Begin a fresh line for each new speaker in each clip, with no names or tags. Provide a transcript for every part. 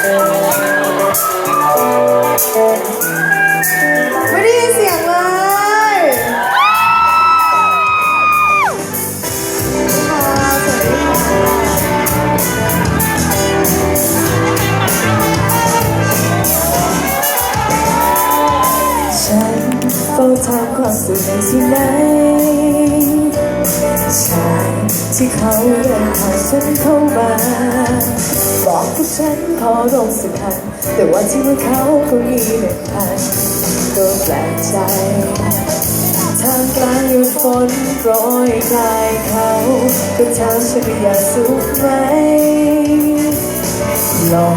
ไม่ได้ยินเสียงเลยค่ะสวัสดีค่ะฉันเฝ้าทำความสุขในที่ไหนชายที่เขาเดินผ่านฉันเข้ามาบอกกับฉัน ขอลงสักคันแต่ว่าที่มือเขาก็มีหนึ่งพันก็แปลกใจทามกลางหยดฝนโปรยกายเขาก็ถามฉันอยากสุขไหมลอง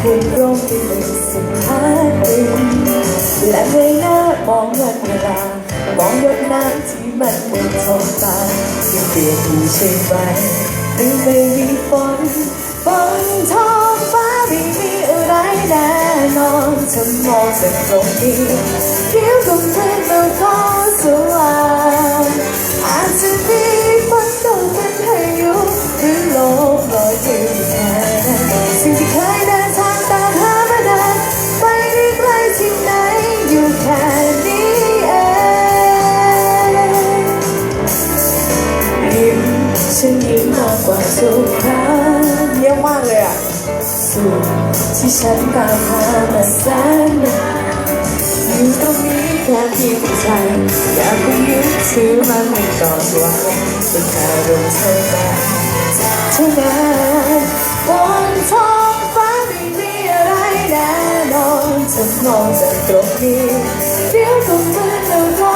พูดตรงไปเลยสักพักหนึ่งและเงยหน้ามองวันเวลามองหยดน้ำที่มันบนท้องฟ้ายังเปลี่ยนอยู่ใช่ไหมหรือไม่มีฝนบนทอง ไม่มีอะไรแน่นอนถ้ามองจากตรงนี้เดี๋ยวก็เพื่อนเราขอสว่าง ที่ฉันตามหามาแสนนานอยู่ตรงนี้แค่เพียงใจ อยากไปยึดถือมันให้ก่อนไว้เป็นแค่ลมเท่านั้นเท่านั้นบนท้องฟ้าไม่มีอะไรแน่นอนถ้ามองจากตรงนี้เดี๋ยวก็เหมือนเรารอ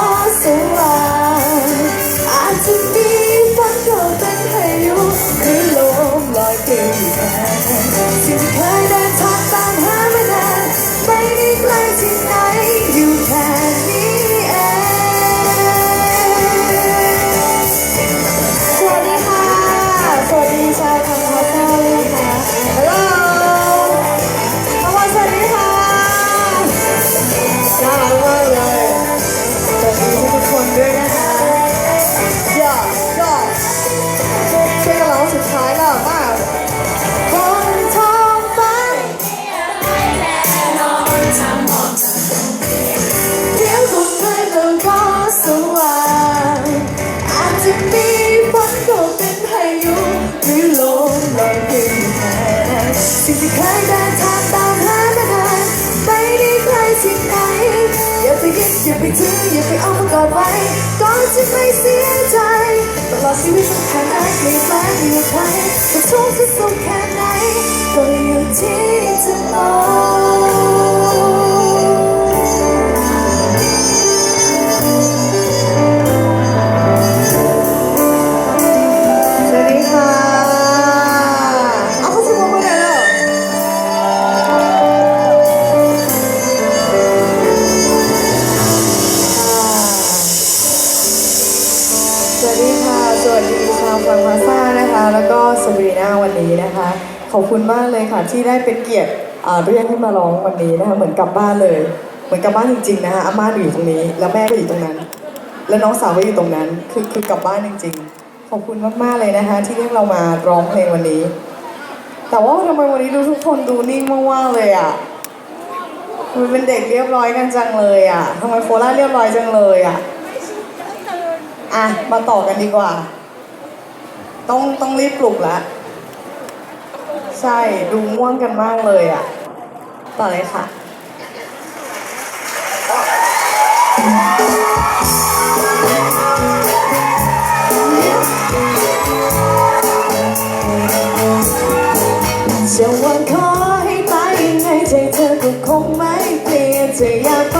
สว่ ทุกข์ นี้นะคะ ขอบคุณมากเลยค่ะที่ได้เป็นเกียรติอ่าเรียกให้มาร้องวันนี้นะคะเหมือนกลับบ้านเลย เหมือนกลับบ้านจริงๆนะคะอาม่าอยู่ตรงนี้ แล้วแม่ก็อยู่ตรงนั้น แล้วน้องสาวก็อยู่ตรงนั้น คือคือกลับบ้านจริง ๆ ขอบคุณมากๆเลยนะคะ ที่เรียกเรามาร้องเพลงวันนี้ แต่ว่าทำไมวันนี้ดูทุกคนดูนิ่งมากๆเลยอะมันเป็นเด็กเรียบร้อยกันจังเลยอะทำไมโคราเรียบร้อยจังเลยอะอะมาต่อกันดีกว่า ต้องต้องรีบปลุกแล้ว ใช่ดูง่วงกันมากเลยอะ ต่อเลยค่ะจะวันขอให้ไปยังไงใจเธอก็คงไม่เปลี่ยนจะอยากไป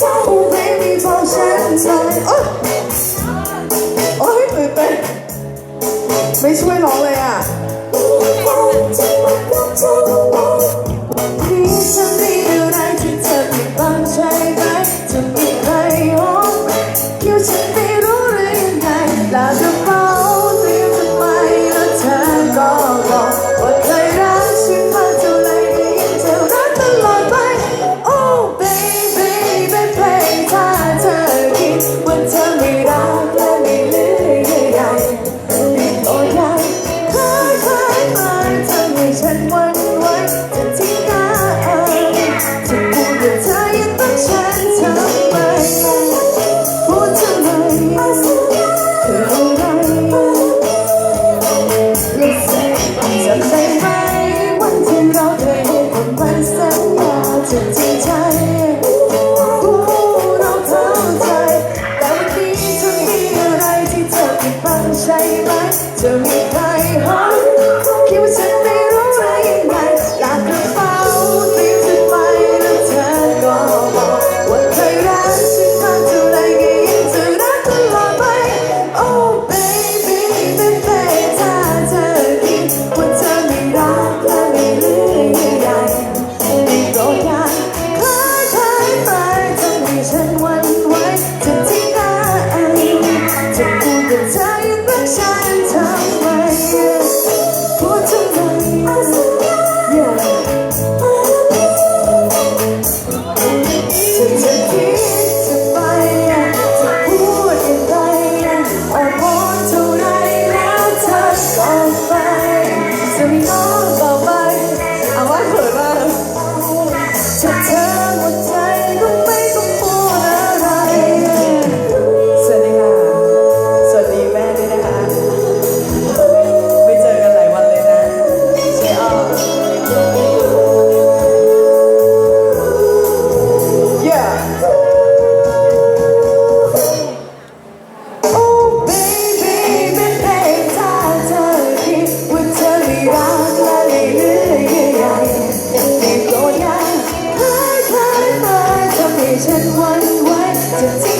เจ้าเบบี้บอกฉันหน่อยโอ๊ยโอ๊ยตื่นเต้นไม่ช่วยร้องเลย to me. ฉันวันไว้จะ